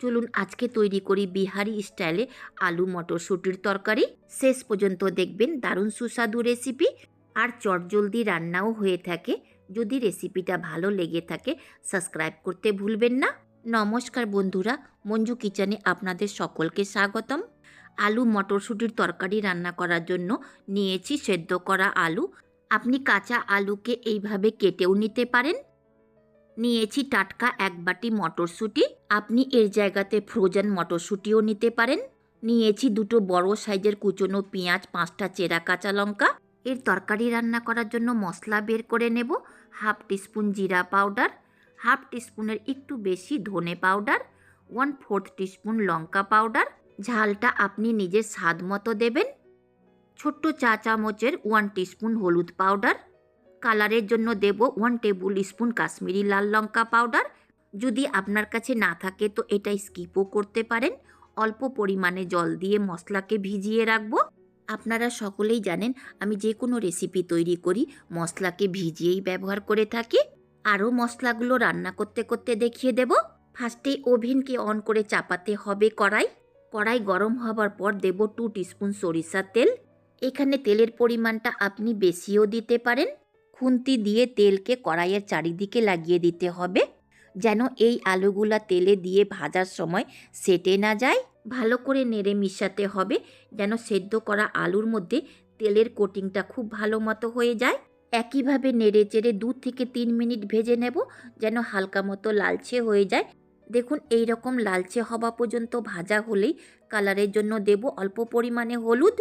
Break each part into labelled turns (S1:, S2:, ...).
S1: চলুন আজকে তৈরি করি বিহারি স্টাইলে আলু মটরশুঁটির তরকারি। শেষ পর্যন্ত দেখবেন দারুণ সুস্বাদু রেসিপি। আর চটজলদি রান্নাও হয়ে থাকে। যদি রেসিপিটা ভালো লেগে থাকে, সাবস্ক্রাইব করতে ভুলবেন না। নমস্কার বন্ধুরা, মঞ্জু কিচেনে আপনাদের সকলকে স্বাগতম। আলু মটরশুঁটির তরকারি রান্না করার জন্য নিয়েছি সেদ্ধ করা আলু। আপনি কাঁচা আলুকে এইভাবে কেটেও নিতে পারেন। নিয়েছি টাটকা এক বাটি মটরশুঁটি। আপনি এর জায়গাতে ফ্রোজেন মটরশুঁটিও নিতে পারেন। নিয়েছি দুটো বড় সাইজের কুচনো পেঁয়াজ, পাঁচটা চেরা কাঁচা লঙ্কা। এর তরকারি রান্না করার জন্য মশলা বের করে নেব, হাফ টিস্পুন জিরা পাউডার, হাফ টিস্পুনের একটু বেশি ধনে পাউডার, ওয়ান ফোর্থ টিস্পুন লঙ্কা পাউডার। ঝালটা আপনি নিজের স্বাদ মতো দেবেন। ছোট্ট চা চামচের ওয়ান টিস্পুন হলুদ পাউডার। কালারের জন্য দেব ওয়ান টেবিল স্পুন কাশ্মীরি লাল লঙ্কা পাউডার। যদি আপনার কাছে না থাকে তো এটা স্কিপও করতে পারেন। অল্প পরিমাণে জল দিয়ে মশলাকে ভিজিয়ে রাখব। আপনারা সকলেই জানেন আমি যে কোনো রেসিপি তৈরি করি, মশলাকে ভিজিয়েই ব্যবহার করে থাকি। আরও মশলাগুলো রান্না করতে করতে দেখিয়ে দেব। ফার্স্টে ওভেনকে অন করে চাপাতে হবে কড়াই। কড়াই গরম হবার পর দেব টু টিস্পুন সরিষার তেল। এখানে তেলের পরিমাণটা আপনি বেশিও দিতে পারেন। খুন্তি দিয়ে তেলকে কড়াইয়ের চারিদিকে লাগিয়ে দিতে হবে। যেন এই আলুগুলা তেলে দিয়ে ভাজার সময় সেটে না যায়। ভালো করে নেড়ে মিশাতে হবে যেন সেদ্ধ করা আলুর মধ্যে তেলের কোটিংটা খুব ভালো মতো হয়ে যায়। একইভাবে নেড়ে চেড়ে দু থেকে তিন মিনিট ভেজে নেব যেন হালকা মতো লালচে হয়ে যায়। দেখুন এই রকম লালচে হওয়া পর্যন্ত ভাজা হলেই কালারের জন্য দেব অল্প পরিমাণে হলুদ।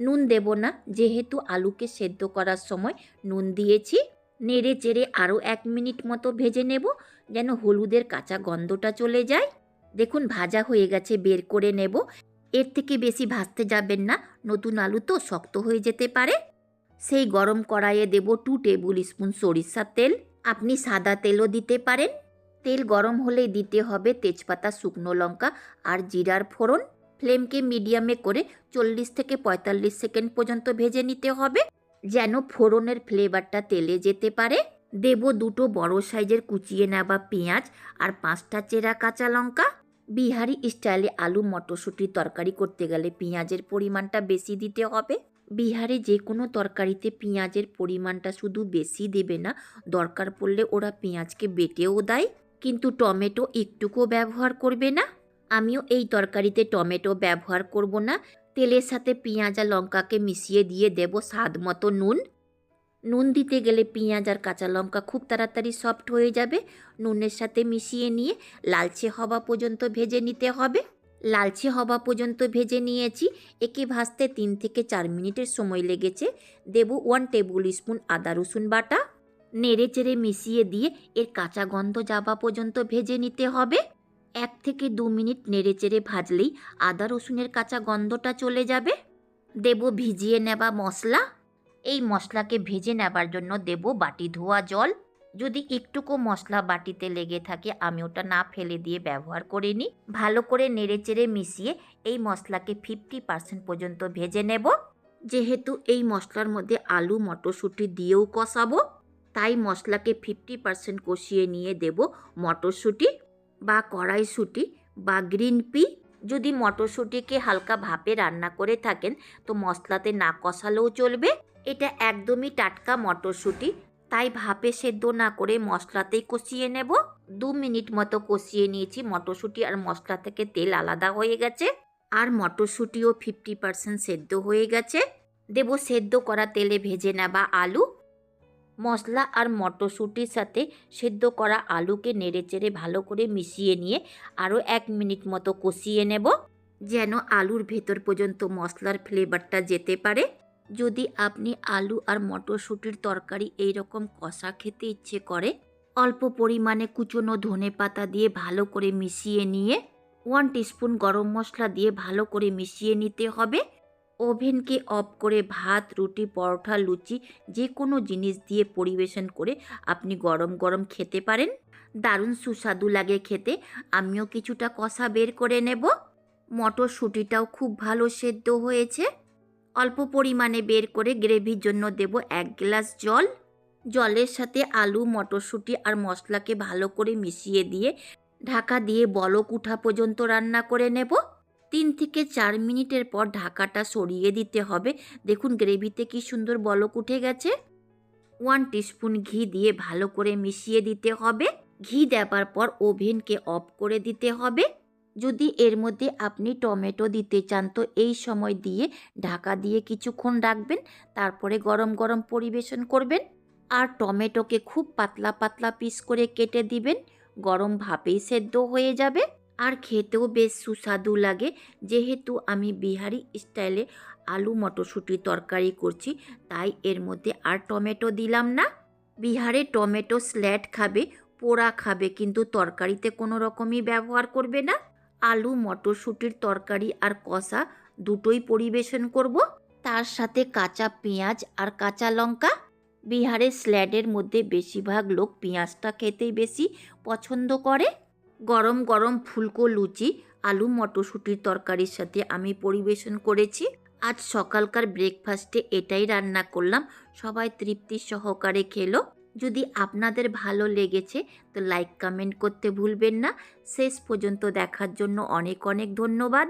S1: নুন দেব না, যেহেতু আলুকে সেদ্ধ করার সময় নুন দিয়েছি। নেড়ে চেড়ে আরও এক মিনিট মতো ভেজে নেব যেন হলুদের কাঁচা গন্ধটা চলে যায়। দেখুন, ভাজা হয়ে গেছে, বের করে নেব। এর থেকে বেশি ভাজতে যাবেন না, নতুন আলু তো শক্ত হয়ে যেতে পারে। সেই গরম কড়াইয়ে দেব টু টেবিল স্পুন সরিষার তেল। আপনি সাদা তেলও দিতে পারেন। তেল গরম হলেই দিতে হবে তেজপাতা, শুকনো লঙ্কা আর জিরার ফোড়ন। ফ্লেমকে মিডিয়ামে করে চল্লিশ থেকে পঁয়তাল্লিশ সেকেন্ড পর্যন্ত ভেজে নিতে হবে। যেন ফোড়নের ফ্লেভারটা তেলে যেতে পারে। দেব দুটো বড় সাইজের কুচিয়ে নেওয়া পেঁয়াজ আর পাঁচটা চেরা কাঁচা লঙ্কা। বিহারি স্টাইলে আলু মটরশুঁটির তরকারি করতে গেলে পেঁয়াজের পরিমাণটা বেশি দিতে হবে। বিহারে যে কোনো তরকারিতে পেঁয়াজের পরিমাণটা শুধু বেশি দেবে না, দরকার পড়লে ওরা পেঁয়াজকে বেটেও দেয়। কিন্তু টমেটো একটুকুও ব্যবহার করবে না। আমিও এই তরকারিতে টমেটো ব্যবহার করব না তেলের সাথে পেঁয়াজ আর লঙ্কাকে মিশিয়ে দিয়ে দেব স্বাদ মতো নুন। নুন দিতে গেলে পেঁয়াজ আর কাঁচা লঙ্কা খুব তাড়াতাড়ি সফট হয়ে যাবে। নুনের সাথে মিশিয়ে নিয়ে লালচে হওয়া পর্যন্ত ভেজে নিতে হবে। লালচে হওয়া পর্যন্ত ভেজে নিয়েছি। একে ভাজতে তিন থেকে চার মিনিটের সময় লেগেছে। দেব ওয়ান টেবিল স্পুন আদা রসুন বাটা। নেড়ে চেড়ে মিশিয়ে দিয়ে এর কাঁচা গন্ধ যাওয়া পর্যন্ত ভেজে নিতে হবে। এক থেকে দু মিনিট নেড়ে চেড়ে ভাজলেই আদা রসুনের কাঁচা গন্ধটা চলে যাবে। দেব ভিজিয়ে নেওয়া মশলা। এই মশলাকে ভেজে নেবার জন্য দেব বাটি ধোয়া জল। যদি একটুকু মশলা বাটিতে লেগে থাকে, আমি ওটা না ফেলে দিয়ে ব্যবহার করে নিই। ভালো করে নেড়ে চেড়ে মিশিয়ে এই মশলাকে ফিফটি পার্সেন্ট পর্যন্ত ভেজে নেব। যেহেতু এই মশলার মধ্যে আলু, মটরশুঁটি দিয়েও কষাবো, তাই মশলাকে ফিফটি পার্সেন্ট কষিয়ে নিয়ে দেব মটরশুঁটি। বা কড়াইশুঁটি বা গ্রিন পি যদি মটরশুঁটিকে হালকা ভাপে রান্না করে থাকেন, তো মশলাতে না কষালেও চলবে। এটা একদমই টাটকা মটরশুঁটি, তাই ভাপে সেদ্ধ না করে মশলাতেই কষিয়ে নেব। দু মিনিট মতো কষিয়ে নিয়েছি, মটরশুঁটি আর মশলা থেকে তেল আলাদা হয়ে গেছে। আর মটরশুঁটিও ফিফটি পার্সেন্ট সেদ্ধ হয়ে গেছে। দেব সেদ্ধ করা তেলে ভেজে নেওয়া আলু মশলা আর মটরশুঁটির সাথে সেদ্ধ করা আলুকে নেড়েচেড়ে ভালো করে মিশিয়ে নিয়ে আরও এক মিনিট মতো কষিয়ে নেব, যেন আলুর ভেতর পর্যন্ত মশলার ফ্লেভারটা যেতে পারে। যদি আপনি আলু আর মটরশুঁটির তরকারি এই রকম কষা খেতে ইচ্ছে করে, অল্প পরিমাণে কুচনো ধনে পাতা দিয়ে ভালো করে মিশিয়ে নিয়ে, ওয়ান টিস্পুন গরম মশলা দিয়ে ভালো করে মিশিয়ে নিতে হবে। ওভেনকে অফ করে ভাত, রুটি, পরোটা, লুচি যে কোনো জিনিস দিয়ে পরিবেশন করে আপনি গরম গরম খেতে পারেন। দারুণ সুস্বাদু লাগে খেতে। আমিও কিছুটা কষা বের করে নেব। মটরশুঁটিটাও খুব ভালো সেদ্ধ হয়েছে। অল্প পরিমাণে বের করে গ্রেভির জন্য দেব এক গ্লাস জল। জলের সাথে আলু, মটরশুঁটি আর মশলাকে ভালো করে মিশিয়ে দিয়ে ঢাকা দিয়ে বলক উঠা পর্যন্ত রান্না করে নেব। তিন থেকে চার মিনিটের পর ঢাকাটা সরিয়ে দিতে হবে। দেখুন গ্রেভিতে কি সুন্দর বলক উঠে গেছে। ওয়ান টিস্পুন ঘি দিয়ে ভালো করে মিশিয়ে দিতে হবে। ঘি দেবার পর ওভেনকে অফ করে দিতে হবে। যদি এর মধ্যে আপনি টমেটো দিতে চান তো এই সময় দিয়ে ঢাকা দিয়ে কিছুক্ষণ রাখবেন, তারপরে গরম গরম পরিবেশন করবেন আর টমেটোকে খুব পাতলা পাতলা পিস করে কেটে দিবেন। গরম ভাপেই সেদ্ধ হয়ে যাবে। আর খেতেও বেশ সুস্বাদু লাগে। যেহেতু আমি বিহারি স্টাইলে আলু মটরশুঁটির তরকারি করছি, তাই এর মধ্যে আর টমেটো দিলাম না। বিহারে টমেটো স্ল্যাট খাবে, পোড়া খাবে, কিন্তু তরকারিতে কোনো রকমই ব্যবহার করবে না। আলু মটরশুঁটির তরকারি আর কষা দুটোই পরিবেশন করব। তার সাথে কাঁচা পেঁয়াজ আর কাঁচা লঙ্কা। বিহারের স্ল্যাডের মধ্যে বেশিরভাগ লোক পেঁয়াজটা খেতেই বেশি পছন্দ করে। গরম গরম ফুলকো লুচি, আলু মটরশুঁটির তরকারির সাথে আমি পরিবেশন করেছি। আজ সকালকার ব্রেকফাস্টে এটাই রান্না করলাম। সবাই তৃপ্তি সহকারে খেলো। যদি আপনাদের ভালো লেগেছে, তো লাইক কমেন্ট করতে ভুলবেন না। শেষ পর্যন্ত দেখার জন্য অনেক অনেক ধন্যবাদ।